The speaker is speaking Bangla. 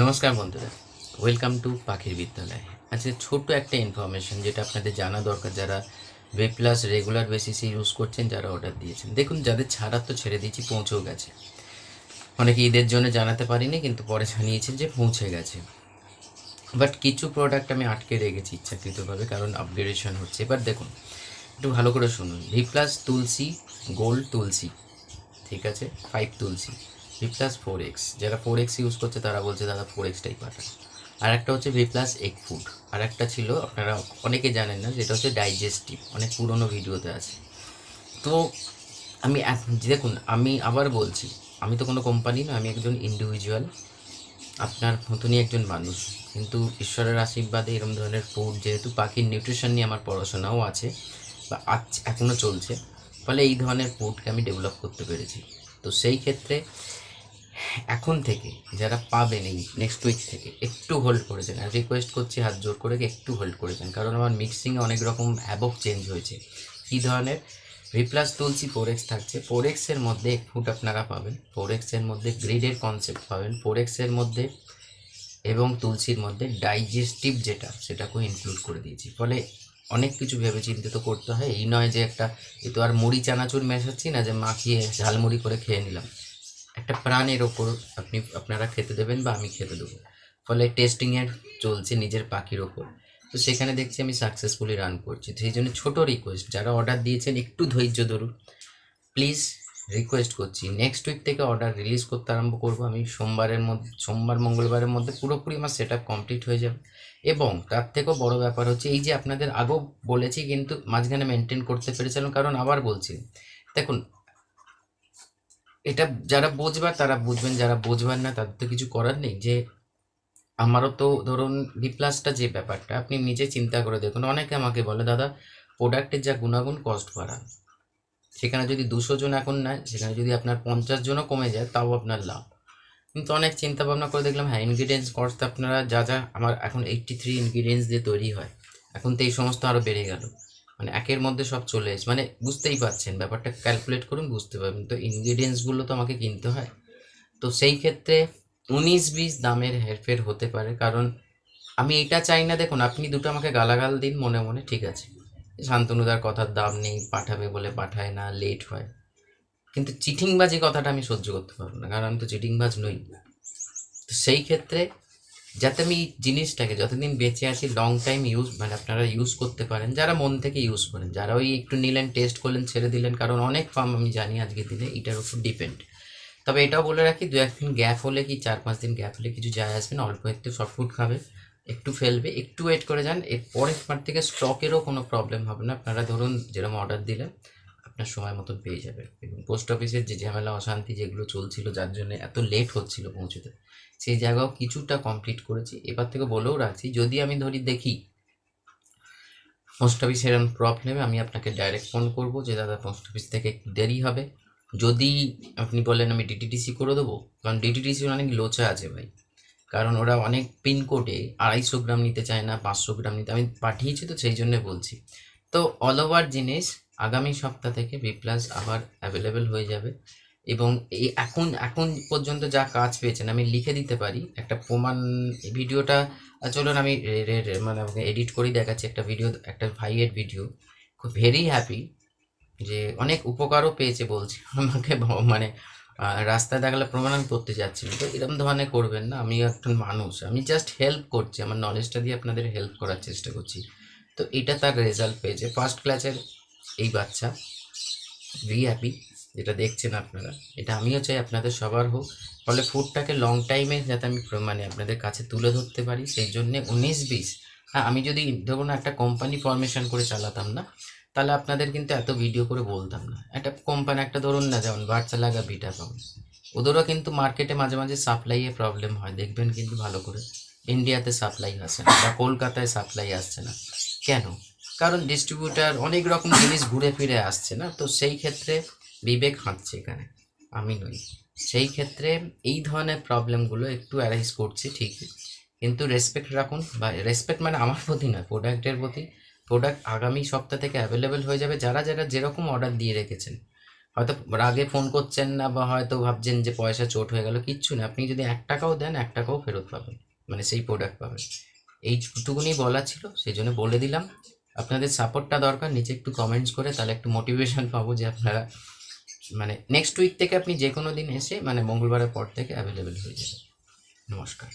নমস্কার বন্ধুরা ওয়েলকাম টু পাখির বিদ্যালয়। আচ্ছা ছোট্ট একটা ইনফরমেশন যেটা আপনাদের জানা দরকার, যারা ওয়ে প্লাস রেগুলার বেসিসে ইউজ করছেন, যারা অর্ডার দিয়েছেন। দেখুন, যাদের ছাড়ার তো ছেড়ে দিয়েছি, পৌঁছেও গেছে। অনেকে ঈদের জন্য জানাতে পারিনি, কিন্তু পরে জানিয়েছেন যে পৌঁছে গেছে। বাট কিছু প্রোডাক্ট আমি আটকে রেখেছি ইচ্ছাকৃতভাবে, কারণ আপগ্রেডেশন হচ্ছে। এবার দেখুন, একটু ভালো করে শুনুন। V plus Tulsi gold Tulsi, ঠিক আছে? Five Tulsi. V plus four X যারা ফোর এক্স ইউজ করছে তারা বলছে দাদা ফোর এক্সটাই পাঠান। আর একটা হচ্ছে ভি প্লাস এগ ফুড আর একটা ছিল, আপনারা অনেকে জানেন না, যেটা হচ্ছে ডাইজেস্টিভ অনেক পুরনো ভিডিওতে আছে। তো আমি দেখুন, আমি আবার বলছি, আমি তো কোনো কোম্পানি না, আমি একজন ইন্ডিভিজুয়াল আপনার মতনই একজন মানুষ। কিন্তু ঈশ্বরের আশীর্বাদে এরকম ধরনের ফুড যেহেতু পাখির নিউট্রিশন নিয়ে আমার পড়াশোনাও আছে, বা আজ এখনও চলছে, ফলে এই ধরনের ফুডকে আমি ডেভেলপ করতে পেরেছি। তো সেই ক্ষেত্রে এখন থেকে যারা পাবেন এই নেক্সট উইক থেকে, একটু হোল্ড করেছেন আর রিকোয়েস্ট করছি হাত জোর করে একটু হোল্ড করেছেন কারণ আমার মিক্সিংয়ে অনেক রকম হ্যাবক চেঞ্জ হয়েছে। কী ধরনের? রিপ্লাস তুলসি ফোর এক্স থাকছে। ফোর এক্সের মধ্যে এক ফুট আপনারা পাবেন। ফোর এক্সের মধ্যে গ্রিডের কনসেপ্ট পাবেন। ফোর এক্সের মধ্যে এবং তুলসীর মধ্যে ডাইজেস্টিভ যেটা, সেটাকেও ইনক্লুড করে দিয়েছি। ফলে অনেক কিছু ভেবে চিন্তে তো করতে হয়। এই নয় যে একটা, এ তো আর মুড়ি, চানাচুর মেশাচ্ছি না, যে মাখিয়ে ঝালমুড়ি করে খেয়ে নিলাম। একটা প্রাণের ওপর আপনি, আপনারা খেতে দেবেন বা আমি খেতে দেবো। ফলে টেস্টিংয়ের চলছে নিজের পাখির ওপর। তো সেখানে দেখছি আমি সাকসেসফুলি রান করছি। সেই জন্য ছোটো রিকোয়েস্ট যারা অর্ডার দিয়েছেন, একটু ধৈর্য ধরুন। প্লিজ রিকোয়েস্ট করছি। নেক্সট উইক থেকে অর্ডার রিলিজ করতে আরম্ভ করব আমি। সোমবারের মধ্যে, সোমবার, মঙ্গলবারের মধ্যে পুরোপুরি আমার সেট কমপ্লিট হয়ে যাবে। এবং তার থেকেও বড় ব্যাপার হচ্ছে, এই যে আপনাদের আগেও বলেছি, কিন্তু মাঝখানে মেনটেন করতে পেরেছিলাম, কারণ আবার বলছি। দেখুন এটা যারা বুঝবার তারা বুঝবেন, যারা বুঝবার না, তাদের তো কিছু করার নেই। যে আমারও তো ধরুন বি প্লাসটা যে ব্যাপারটা, আপনি নিজে চিন্তা করে দেখুন। অনেকে আমাকে বলে, দাদা প্রোডাক্টের যা গুণাগুণ কস্ট বাড়ান। সেখানে যদি দুশো জন এখন নেয়, সেখানে যদি আপনার পঞ্চাশ জনও কমে যায়, তাও আপনার লাভ। কিন্তু অনেক চিন্তা ভাবনা করে দেখলাম হ্যাঁ ইনগ্রিডিয়েন্টস কস্ট আপনারা যা যা, আমার এখন এইট্টি থ্রি ইনগ্রিডিয়েন্টস দিয়ে তৈরি হয়। এখন তো এই সমস্ত আরও বেড়ে গেল। মানে একের মধ্যে সব চলে এসে মানে বুঝতেই পারছেন, ব্যাপারটা ক্যালকুলেট করুন, বুঝতে পারবেন। তো ইনগ্রিডিয়েন্টসগুলো তো আমাকে কিনতে হয়। তো সেই ক্ষেত্রে উনিশ বিশ দামের হেরফের হতে পারে। কারণ আমি এটা চাই না, দেখুন, আপনি দুটো আমাকে গালাগাল দিন মনে মনে, ঠিক আছে। শান্তনুদার কথার দাম নেই, পাঠাবে বলে পাঠায় না লেট হয়। কিন্তু চিটিংবাজি কথাটা আমি সহ্য করতে পারব না, কারণ আমি তো চিটিংবাজ নই। তো সেই ক্ষেত্রে যাতে আমি জিনিসটাকে যতদিন বেঁচে আছি লং টাইম ইউজ মানে আপনারা ইউজ করতে পারেন, যারা মন থেকে ইউজ করেন, যারা ওই একটু নিলেন টেস্ট করলেন, ছেড়ে দিলেন, কারণ অনেক ফার্ম আমি জানি আজকের দিনে এটার উপর ডিপেন্ড তবে এটাও বলে রাখি দু একদিন গ্যাপ হলে কি, চার পাঁচ দিন গ্যাপ হলে কিছু যায় আসবে না, অল্প একটু শর্ট খাবে, একটু ফেলবে, একটু ওয়েট করে যান এর পরের পার থেকে স্টকেরও কোনো প্রবলেম হবে না। আপনারা ধরুন, যেরকম অর্ডার দিলেন আপনার সময় মতন পেয়ে যাবেন এবং পোস্ট অফিসের যে ঝামেলা, অশান্তি যেগুলো চলছিল, যার জন্য এত লেট হচ্ছিল পৌঁছতে, সেই জায়গাও কিছুটা কমপ্লিট করেছি। এবার থেকে বলেও রাখছি, যদি আমি ধরি দেখি পোস্ট অফিসে এরকম প্রবলেমে আমি আপনাকে ডাইরেক্ট ফোন করব যে, দাদা পোস্ট অফিস থেকে একটু দেরি হবে। যদি আপনি বলেন, আমি ডিটিডিসি করে দেবো? কারণ ডিটিডিসি অনেক লোচা আছে ভাই। কারণ ওরা অনেক পিনকোডে আড়াইশো গ্রাম নিতে চায় না, পাঁচশো গ্রাম নিতে, আমি পাঠিয়েছি তো সেই জন্য বলছি। তো অল ওভার জিনিস আগামী সপ্তাহ থেকে বি প্লাস আবার অ্যাভেলেবেল হয়ে যাবে। এবং এই এখন এখন পর্যন্ত যা কাজ পেয়েছেন, আমি লিখে দিতে পারি। একটা প্রমাণ ভিডিওটা চলুন আমি মানে এডিট করেই দেখাচ্ছি একটা ভিডিও একটা ভাইয়ের ভিডিও খুব ভেরি হ্যাপি যে অনেক উপকারও পেয়েছে বলছি। আমাকে মানে রাস্তায় দেখালে প্রমাণ করতে যাচ্ছি। তো এরকম ধরনের করবেন না, আমি একজন মানুষ। আমি জাস্ট হেল্প করছি, আমার নলেজটা দিয়ে আপনাদের হেল্প করার চেষ্টা করছি। তো এটা তার রেজাল্ট পেয়েছে। ফার্স্ট ক্লাসের এই বাচ্চা ভি হ্যাপি যেটা দেখছেন আপনারা। এটা আমিও চাই আপনাদের সবার হোক। ফলে ফুডটাকে লং টাইমে যাতে আমি মানে আপনাদের কাছে তুলে ধরতে পারি, সেই জন্যে উনিশ বিশ। হ্যাঁ আমি যদি ধরুন একটা কোম্পানি ফরমেশন করে চালাতাম না, তাহলে আপনাদের কিন্তু এত ভিডিও করে বলতাম না। একটা কোম্পানি একটা ধরুন না, যেমন বাচ্চা লাগা বিটা পাবো ওদেরও কিন্তু মার্কেটে মাঝে মাঝে সাপ্লাইয়ে প্রবলেম হয়। দেখবেন কিন্তু ভালো করে। ইন্ডিয়াতে সাপ্লাই আসছে না বা কলকাতায় সাপ্লাই আসছে না। কেন? কারণ ডিস্ট্রিবিউটার অনেক রকম জিনিস ঘুরে ফিরে আসছে না, তো সেই ক্ষেত্রে বিবেক হাঁটছে এখানে, আমি নই। সেই ক্ষেত্রে এই ধরনের প্রবলেমগুলো একটু অ্যারাইজ করছে ঠিকই, কিন্তু রেসপেক্ট রাখুন বা রেসপেক্ট মানে আমার প্রতি নয় প্রোডাক্টের প্রতি। প্রোডাক্ট আগামী সপ্তাহ থেকে অ্যাভেলেবেল হয়ে যাবে, যারা যারা যেরকম অর্ডার দিয়ে রেখেছেন। হয়তো রাগে ফোন করছেন না বা হয়তো ভাবছেন যে পয়সা চোট হয়ে গেল, কিচ্ছু না। আপনি যদি এক টাকাও দেন, এক টাকাও ফেরত পাবেন মানে সেই প্রোডাক্ট পাবেন। এইটুকুনি বলা ছিল, সেই জন্য বলে দিলাম। আপনাদের সাপোর্টটা দরকার, নিচে একটু কমেন্টস করে, তাহলে একটু মোটিভেশন পাবো যে আপনারা মানে নেক্সট উইক থেকে আপনি যে কোনো দিন এসে মানে মঙ্গলবারের পর থেকে অ্যাভেলেবেল হয়ে যাবে নমস্কার।